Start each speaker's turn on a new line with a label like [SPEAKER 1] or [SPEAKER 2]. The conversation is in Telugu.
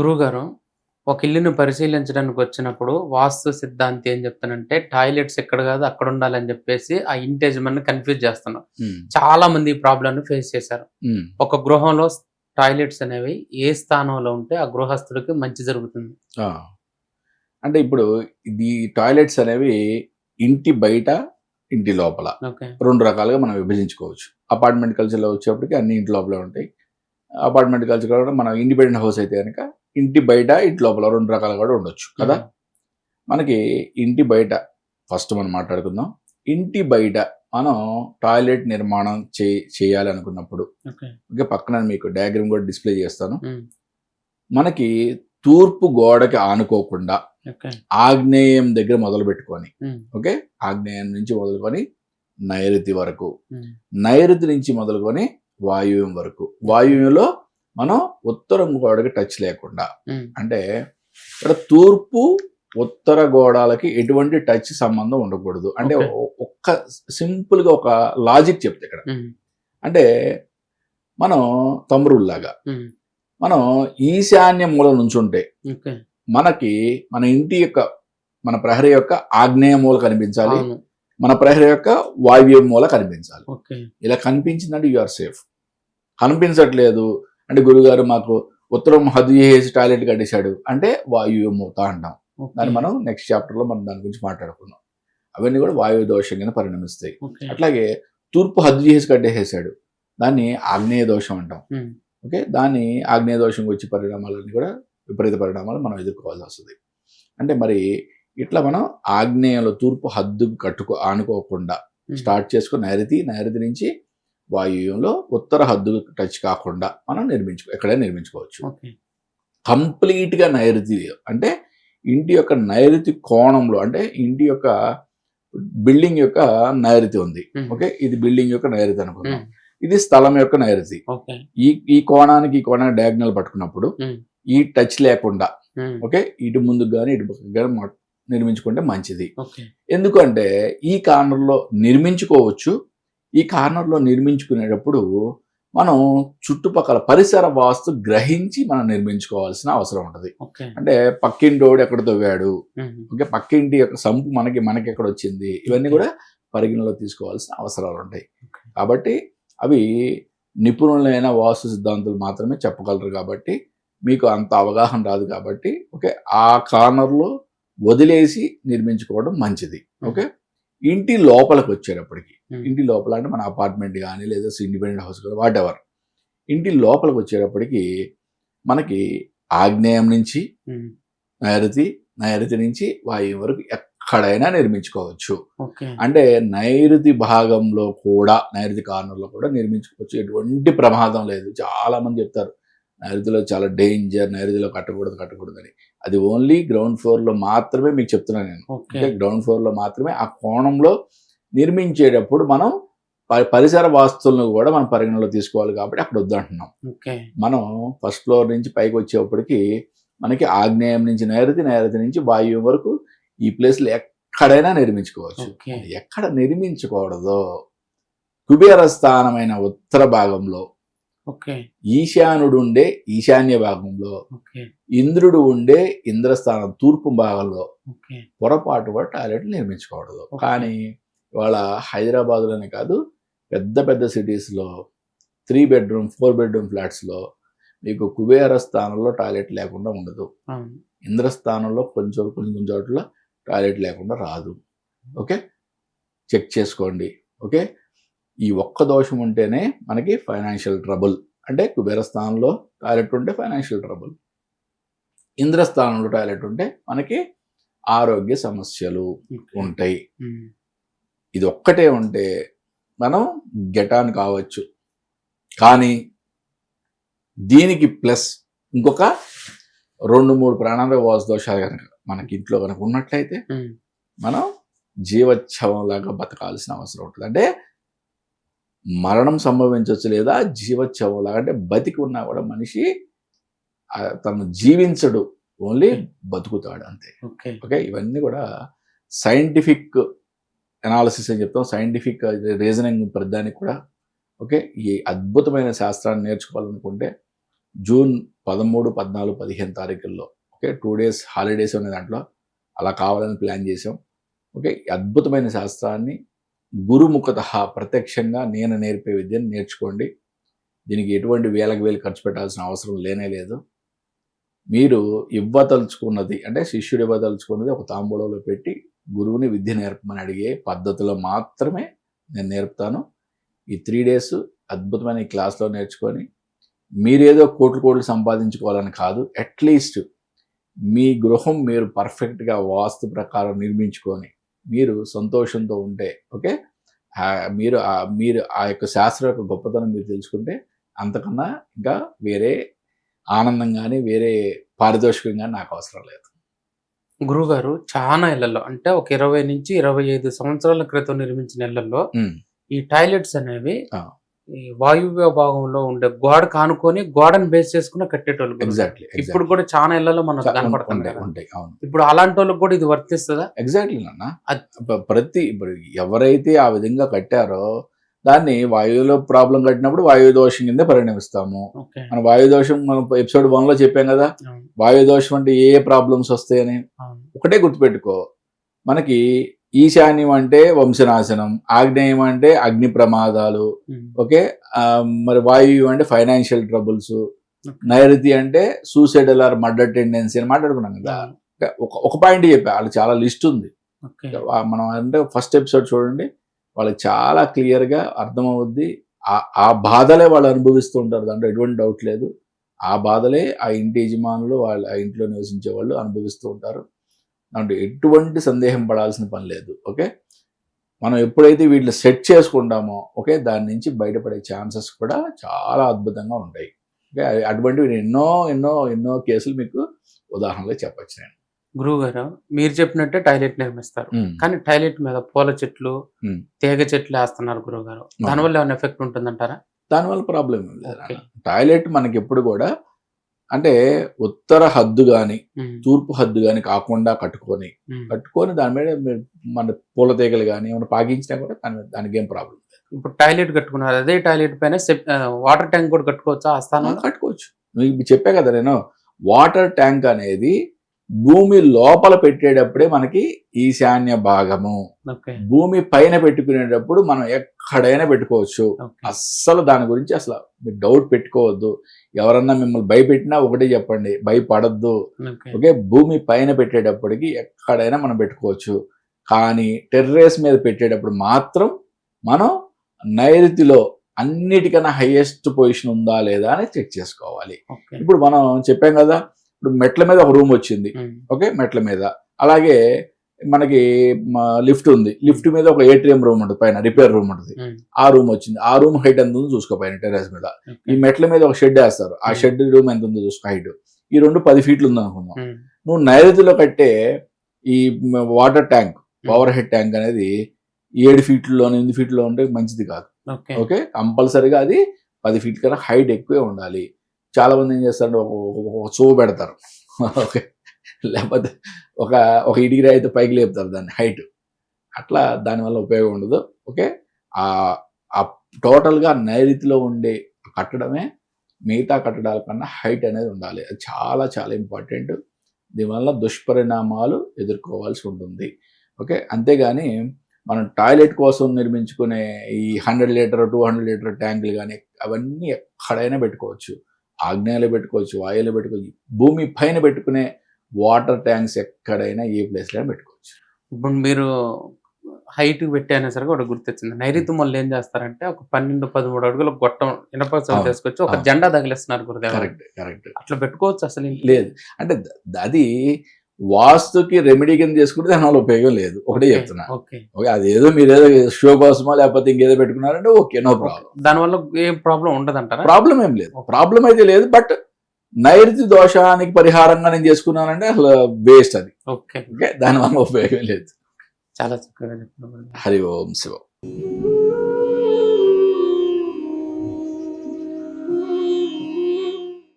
[SPEAKER 1] గురువుగారు ఒక ఇల్లుని పరిశీలించడానికి వచ్చినప్పుడు వాస్తు సిద్ధాంతి ఏం చెప్తానంటే టాయిలెట్స్ ఎక్కడ కాదు అక్కడ ఉండాలని చెప్పేసి ఆ ఇంటి యజమాని కన్ఫ్యూజ్ చేస్తున్నారు చాలా మంది ఈ ప్రాబ్లమ్ ఫేస్ చేశారు. ఒక గృహంలో టాయిలెట్స్ అనేవి ఏ స్థానంలో ఉంటే ఆ గృహస్థుడికి మంచి జరుగుతుంది.
[SPEAKER 2] అంటే ఇప్పుడు ఇది టాయిలెట్స్ అనేవి ఇంటి బయట ఇంటి లోపల. రెండు రకాలుగా మనం విభజించుకోవచ్చు. అపార్ట్మెంట్ కల్చర్లో వచ్చేప్పటికి అన్ని ఇంటి లోపలే ఉంటాయి. అపార్ట్మెంట్ కల్చర్ కూడా మనం ఇండిపెండెంట్ హౌస్ అయితే కనుక ఇంటి బయట ఇంటి లోపల రెండు రకాలుగా కూడా ఉండొచ్చు కదా? మనకి ఇంటి బయట ఫస్ట్ మనం మాట్లాడుకుందాం. ఇంటి బయట మనం టాయిలెట్ నిర్మాణం చే చేయాలి అనుకున్నప్పుడు
[SPEAKER 1] ఓకే
[SPEAKER 2] పక్కన మీకు డయాగ్రామ్ కూడా డిస్ప్లే చేస్తాను. మనకి తూర్పు గోడకి ఆనుకోకుండా ఆగ్నేయం దగ్గర మొదలు పెట్టుకొని. ఓకే ఆగ్నేయం నుంచి మొదలుకొని నైరుతి వరకు. నైరుతి నుంచి మొదలుకొని వాయువ్యం వరకు. వాయువ్యంలో మనం ఉత్తరం గోడకి టచ్ లేకుండా. అంటే ఇక్కడ తూర్పు ఉత్తర గోడాలకి ఎటువంటి టచ్ సంబంధం ఉండకూడదు. అంటే ఒక్క సింపుల్గా ఒక లాజిక్ చెప్తే ఇక్కడ. అంటే మనం తమ్మురుల్లాగా
[SPEAKER 1] ఉమ్.
[SPEAKER 2] మనం ఈశాన్య మూల నుంచుంటే మనకి మన ఇంటి యొక్క మన ప్రహరీ యొక్క ఆగ్నేయ మూల కనిపించాలి. మన ప్రహరీ యొక్క వాయువ్య మూల కనిపించాలి. ఇలా కనిపించిందంటే యు ఆర్ సేఫ్ కనిపించట్లేదు. అంటే గురుగారు మాకు ఉత్తరం హద్దు చేసి టాయిలెట్ కట్టేశాడు. అంటే వాయువ్య మూత అంటాం. దాన్ని మనం నెక్స్ట్ చాప్టర్లో మనం దాని గురించి మాట్లాడుకుందాం. అవన్నీ కూడా వాయువు దోషం కింద పరిణమిస్తాయి. అట్లాగే తూర్పు హద్దు చేసి కట్టేసేసాడు దాన్ని ఆగ్నేయ దోషం అంటాం. ఓకే? దాన్ని ఆగ్నేయ దోషం వచ్చే పరిణామాలన్నీ కూడా విపరీత పరిణామాలు మనం ఎదుర్కోవాల్సి వస్తుంది. అంటే మరి ఇట్లా మనం ఆగ్నేయంలో తూర్పు హద్దు కట్టుకో ఆనుకోకుండా. స్టార్ట్ చేసుకుని నైరుతి నైరుతి నుంచి వాయువ్యంలో ఉత్తర హద్దు టచ్ కాకుండా మనం నిర్మించుకో ఎక్కడైనా నిర్మించుకోవచ్చు.
[SPEAKER 1] ఓకే.
[SPEAKER 2] కంప్లీట్గా నైరుతి అంటే ఇంటి యొక్క నైరుతి కోణంలో అంటే ఇంటి యొక్క బిల్డింగ్ యొక్క నైరుతి ఉంది. ఓకే? ఇది బిల్డింగ్ యొక్క నైరుతి అనుకుందాం. ఇది స్థలం యొక్క నైరుతి. ఈ ఈ కోణానికి ఈ కోణానికి డయాగ్నల్ పట్టుకున్నప్పుడు. ఈ టచ్ లేకుండా. ఓకే? ఇటు ముందుకు కానీ ఇటు పక్కకు కానీ నిర్మించుకుంటే మంచిది. ఎందుకంటే ఈ కార్నర్లో నిర్మించుకోవచ్చు ఈ కార్నర్లో నిర్మించుకునేటప్పుడు మనం చుట్టుపక్కల పరిసర వాస్తు గ్రహించి మనం నిర్మించుకోవాల్సిన అవసరం ఉంటుంది. అంటే పక్కింటోడు ఎక్కడ తవ్వాడు. ఓకే పక్కింటి యొక్క సంపు మనకి మనకి ఎక్కడ వచ్చింది? ఇవన్నీ కూడా పరిగణలో తీసుకోవాల్సిన అవసరాలు ఉంటాయి. కాబట్టి అవి నిపుణులైన వాస్తు సిద్ధాంతులు మాత్రమే చెప్పగలరు కాబట్టి మీకు అంత అవగాహన రాదు కాబట్టి ఓకే ఆ కార్నర్లో వదిలేసి నిర్మించుకోవడం మంచిది. ఓకే? ఇంటి లోపలికి వచ్చేటప్పటికి
[SPEAKER 1] ఉమ్.
[SPEAKER 2] ఇంటి లోపల అంటే మన అపార్ట్మెంట్ కానీ లేదా ఇండిపెండెంట్ హౌస్ కానీ వాట్ ఎవర్ ఇంటి లోపలికి వచ్చేటప్పటికి మనకి ఆగ్నేయం నుంచి
[SPEAKER 1] ఉమ్.
[SPEAKER 2] నైరుతి నైరుతి నుంచి వాయువు వరకు ఎక్కడైనా నిర్మించుకోవచ్చు. అంటే నైరుతి భాగంలో కూడా నైరుతి కార్నర్లో కూడా నిర్మించుకోవచ్చు. ఎటువంటి ప్రమాదం లేదు. చాలా మంది చెప్తారు నైరుతిలో చాలా డేంజర్ నైరుతిలో కట్టకూడదు కట్టకూడదని. అది ఓన్లీ గ్రౌండ్ ఫ్లోర్లో మాత్రమే మీకు చెప్తున్నాను నేను. అంటే గ్రౌండ్ ఫ్లోర్లో మాత్రమే ఆ కోణంలో నిర్మించేటప్పుడు మనం పరిసర వాస్తువులను కూడా మనం పరిగణలో తీసుకోవాలి కాబట్టి అక్కడ వద్దంటున్నాం
[SPEAKER 1] ఓకే.
[SPEAKER 2] మనం ఫస్ట్ ఫ్లోర్ నుంచి పైకి వచ్చేప్పటికి మనకి ఆగ్నేయం నుంచి నైరుతి నైరుతి నుంచి వాయువ్యం వరకు ఈ ప్లేస్లో ఎక్కడైనా నిర్మించుకోవచ్చు. ఎక్కడ నిర్మించకూడదో కుబేర స్థానమైన ఉత్తర భాగంలో ఈశానుడు ఉండే ఈశాన్య భాగంలో ఇంద్రుడు ఉండే ఇంద్రస్థానం తూర్పు భాగంలో పొరపాటు కూడా టాయిలెట్ నిర్మించకూడదు. కానీ ఇవాళ హైదరాబాద్లోనే కాదు పెద్ద పెద్ద సిటీస్లో త్రీ బెడ్రూమ్ ఫోర్ బెడ్రూమ్ ఫ్లాట్స్లో మీకు కుబేర స్థానంలో టాయిలెట్ లేకుండా ఉండదు. ఇంద్రస్థానంలో కొంచెం కొంచెం కొంచెం చోట్ల టాయిలెట్ లేకుండా రాదు. ఓకే? చెక్ చేసుకోండి. ఓకే? ఈ ఒక్క దోషం ఉంటేనే మనకి ఫైనాన్షియల్ ట్రబుల్ అంటే కుబేర స్థానంలో టాయిలెట్ ఉంటే ఫైనాన్షియల్ ట్రబుల్ ఇంద్రస్థానంలో టాయిలెట్ ఉంటే మనకి ఆరోగ్య సమస్యలు. ఉంటాయి. ఇది ఒక్కటే ఉంటే మనం గెటాన్ కావచ్చు కానీ దీనికి ప్లస్ ఇంకొక రెండు మూడు ప్రాణాంతక వాసు దోషాలు కనుక మనకి ఇంట్లో కనుక ఉన్నట్లయితే. మనం జీవచ్ఛవంలాగా బతకాల్సిన అవసరం ఉంటుంది అంటే మరణం సంభవించవచ్చు లేదా జీవచ్ఛవంలాగా అంటే బతికి ఉన్నా కూడా మనిషి తను జీవించడు. ఓన్లీ బతుకుతాడు అంతే.
[SPEAKER 1] ఓకే.
[SPEAKER 2] ఓకే? ఇవన్నీ కూడా సైంటిఫిక్ అనాలిసిస్ అని చెప్తాం. సైంటిఫిక్ రీజనింగ్ ప్రతిదానికి కూడా ఓకే? ఈ అద్భుతమైన శాస్త్రాన్ని నేర్చుకోవాలనుకుంటే జూన్ పదమూడు పద్నాలుగు పదిహేను తారీఖుల్లో ఓకే? టూ డేస్ హాలిడేస్ ఉన్న దాంట్లో అలా కావాలని ప్లాన్ చేసాం ఓకే? అద్భుతమైన శాస్త్రాన్ని గురుముఖత ప్రత్యక్షంగా నేను నేర్పే విద్యను నేర్చుకోండి. దీనికి ఎటువంటి వేలకు వేలు ఖర్చు పెట్టాల్సిన అవసరం లేనే లేదు. మీరు ఇవ్వదలుచుకున్నది అంటే శిష్యుడు ఇవ్వదలుచుకున్నది ఒక తాంబూలంలో పెట్టి గురువుని విద్య నేర్పమని అడిగే పద్ధతిలో మాత్రమే నేను నేర్పుతాను. ఈ త్రీ డేస్ అద్భుతమైన ఈ క్లాస్లో నేర్చుకొని మీరేదో కోట్లు కోట్లు సంపాదించుకోవాలని కాదు అట్లీస్ట్ మీ గృహం మీరు పర్ఫెక్ట్గా వాస్తు ప్రకారం నిర్మించుకొని మీరు సంతోషంతో ఉంటే ఓకే మీరు మీరు ఆ యొక్క శాస్త్రం యొక్క గొప్పతనం మీరు తెలుసుకుంటే అంతకన్నా ఇంకా వేరే ఆనందం కానీ వేరే పారితోషికం కానీ నాకు అవసరం లేదు
[SPEAKER 1] గురుగారు చాలా ఇళ్ళలో అంటే ఒక ఇరవై నుంచి ఇరవై ఐదు సంవత్సరాల క్రితం నిర్మించిన
[SPEAKER 2] ఇళ్ళలో.
[SPEAKER 1] ఈ టాయిలెట్స్ అనేవి. ఈ వాయువ్య భాగంలో ఉండే గోడ కానుకొని గోడను బేస్ చేసుకుని కట్టేటోళ్ళు.
[SPEAKER 2] ఎగ్జాక్ట్లీ
[SPEAKER 1] ఇప్పుడు కూడా చాలా ఇళ్ళలో మనకు కనపడుతుంది
[SPEAKER 2] ఉంటాయి అవును.
[SPEAKER 1] ఇప్పుడు అలాంటి వాళ్ళకి కూడా ఇది వర్తిస్తుందా?
[SPEAKER 2] ఎగ్జాక్ట్లీ నాన్న. ప్రతి ఇప్పుడు ఎవరైతే ఆ విధంగా కట్టారో దాన్ని వాయువులో ప్రాబ్లం కట్టినప్పుడు వాయు దోషం కింద పరిణమిస్తాము. మన వాయు దోషం మనం ఎపిసోడ్ వన్లో చెప్పాం కదా. వాయు దోషం అంటే ఏ ప్రాబ్లమ్స్ వస్తాయని. ఒకటే గుర్తుపెట్టుకో. మనకి ఈశాన్యం అంటే వంశనాశనం ఆగ్నేయం అంటే అగ్ని ప్రమాదాలు ఓకే? మరి వాయువు అంటే ఫైనాన్షియల్ ట్రబుల్స్. నైరుతి అంటే సూసైడల్ ఆర్ మర్డర్ టెండెన్సీ అని మాట్లాడుకున్నాం కదా. ఒక ఒక పాయింట్ చెప్పా వాళ్ళు చాలా లిస్ట్ ఉంది. మనం అంటే ఫస్ట్ ఎపిసోడ్ చూడండి వాళ్ళకి చాలా క్లియర్గా అర్థమవుద్ది. ఆ ఆ బాధలే వాళ్ళు అనుభవిస్తూ ఉంటారు దాంట్లో ఎటువంటి డౌట్ లేదు. ఆ బాధలే ఆ ఇంటి యజమానులు వాళ్ళ ఆ ఇంట్లో నివసించే వాళ్ళు అనుభవిస్తూ ఉంటారు. దాంట్లో ఎటువంటి సందేహం పడాల్సిన పని లేదు ఓకే? మనం ఎప్పుడైతే వీటిని సెట్ చేసుకుంటామో ఓకే? దాని నుంచి బయటపడే ఛాన్సెస్ కూడా చాలా అద్భుతంగా ఉంటాయి. ఓకే? అటువంటివి ఎన్నో ఎన్నో ఎన్నో కేసులు మీకు ఉదాహరణగా చెప్పచ్చు నేను
[SPEAKER 1] గురువు గారు మీరు చెప్పినట్టే టాయిలెట్ నిర్మిస్తారు. కానీ టాయిలెట్ మీద పూల చెట్లు. తీగ చెట్లు వేస్తున్నారు గురువు గారు దానివల్ల ఏమైనా ఎఫెక్ట్ ఉంటుందంటారా?
[SPEAKER 2] దానివల్ల ప్రాబ్లం ఏం లేదు. టాయిలెట్ మనకి ఎప్పుడు కూడా అంటే ఉత్తర హద్దు కానీ
[SPEAKER 1] ఉమ్,
[SPEAKER 2] తూర్పు హద్దు కానీ కాకుండా కట్టుకొని. కట్టుకొని దాని మీద మన పూల తీగలు కానీ ఏమైనా పాకించినా కూడా దాని మీద దానికి ఏం ప్రాబ్లం
[SPEAKER 1] ఇప్పుడు టాయిలెట్ కట్టుకున్నారు. అదే టాయిలెట్ పైన వాటర్ ట్యాంక్ కూడా కట్టుకోవచ్చా ఆ స్థానంలో?
[SPEAKER 2] కట్టుకోవచ్చు. మీకు చెప్పా కదా నేను వాటర్ ట్యాంక్ అనేది భూమి లోపల పెట్టేటప్పుడే మనకి ఈశాన్య భాగము. భూమి పైన పెట్టుకునేటప్పుడు మనం ఎక్కడైనా పెట్టుకోవచ్చు. అస్సలు దాని గురించి అసలు మీరు డౌట్ పెట్టుకోవద్దు. ఎవరన్నా మిమ్మల్ని భయపెట్టినా ఒకటే చెప్పండి. భయపడద్దు.
[SPEAKER 1] ఓకే.
[SPEAKER 2] భూమి పైన పెట్టేటప్పటికి ఎక్కడైనా మనం పెట్టుకోవచ్చు. కానీ టెర్రస్ మీద పెట్టేటప్పుడు మాత్రం మనం నైరుతిలో అన్నిటికన్నా హైయెస్ట్ పొజిషన్ ఉందా లేదా అని చెక్ చేసుకోవాలి. ఇప్పుడు మనం చెప్పాం కదా ఇప్పుడు మెట్ల మీద ఒక రూమ్ వచ్చింది. ఓకే? మెట్ల మీద. అలాగే మనకి లిఫ్ట్ ఉంది. లిఫ్ట్ మీద ఒక ఏటీఎం రూమ్ ఉంటుంది పైన రిపేర్ రూమ్ ఉంటుంది. ఆ రూమ్ వచ్చింది. ఆ రూమ్ హైట్ ఎంత ఉందో చూసుకో పైన టెర్రస్ మీద. ఈ. మెట్ల మీద ఒక షెడ్ వేస్తారు. ఆ. షెడ్ రూమ్ ఎంత ఉందో చూసుకో హైట్. ఈ రెండు పది ఫీట్లు ఉంది అనుకుందాం. నువ్వు నైరుతిలో కట్టే ఈ water tank power head tank అనేది ఏడు ఫీట్లో ఎనిమిది ఫీట్లో ఉంటే మంచిది కాదు.
[SPEAKER 1] ఓకే.
[SPEAKER 2] ఓకే? కంపల్సరీగా అది పది ఫీట్ కన్నా హైట్ ఎక్కువే ఉండాలి. చాలామంది ఏం చేస్తారంటే ఒక ఒక- పెడతారు. ఓకే. లేకపోతే ఒక ఒక ఇడిగిరి అయితే పైకి లేపుతారు దాన్ని హైట్. అట్లా దానివల్ల ఉపయోగం ఉండదు. ఓకే. ఆ ఆ టోటల్గా నైరుతిలో ఉండే కట్టడమే మిగతా కట్టడాల కన్నా హైట్ అనేది ఉండాలి. అది చాలా చాలా ఇంపార్టెంట్. దీనివల్ల దుష్పరిణామాలు ఎదుర్కోవాల్సి ఉంటుంది. ఓకే. అంతేగాని మనం టాయిలెట్ కోసం నిర్మించుకునే ఈ hundred litre two hundred litre ట్యాంకులు కానీ అవన్నీ ఎక్కడైనా పెట్టుకోవచ్చు. ఆగ్నేయాలు పెట్టుకోవచ్చు వాయువులో పెట్టుకోవచ్చు భూమి పైన పెట్టుకునే వాటర్ ట్యాంక్స్ ఎక్కడైనా ఏ ప్లేస్లో పెట్టుకోవచ్చు.
[SPEAKER 1] ఇప్పుడు మీరు హైట్ పెట్టి అయినా సరే ఒకటి గుర్తొచ్చింది. నైరుతి వాళ్ళు ఏం చేస్తారంటే ఒక పన్నెండు పదమూడు అడుగుల గొట్టం ఇనప తీసుకొచ్చి ఒక. జెండా తగిలిస్తున్నారు గురుదేవ
[SPEAKER 2] కరెక్ట్ కరెక్ట్.
[SPEAKER 1] అట్లా పెట్టుకోవచ్చు అసలు?
[SPEAKER 2] లేదు. అంటే అది వాస్తుకి రెమెడీ కింద చేసుకుంటే దానివల్ల ఉపయోగం లేదు. ఒకటే చెప్తున్నా.
[SPEAKER 1] ఓకే.
[SPEAKER 2] అదేదో మీరు ఏదో షో కోసమో లేకపోతే ఇంకేదో పెట్టుకున్నారంటే ఓకే నో ప్రాబ్లం
[SPEAKER 1] దానివల్ల ఏం ప్రాబ్లం ఉండదంటారా?
[SPEAKER 2] ప్రాబ్లం ఏం లేదు. ప్రాబ్లం అయితే లేదు బట్ నైరుతి దోషానికి పరిహారంగా నేను చేసుకున్నానంటే అసలు వేస్ట్ అది.
[SPEAKER 1] ఓకే.
[SPEAKER 2] ఓకే దానివల్ల ఉపయోగం లేదు.
[SPEAKER 1] చాలా చక్కగా
[SPEAKER 2] హరి ఓం శివం.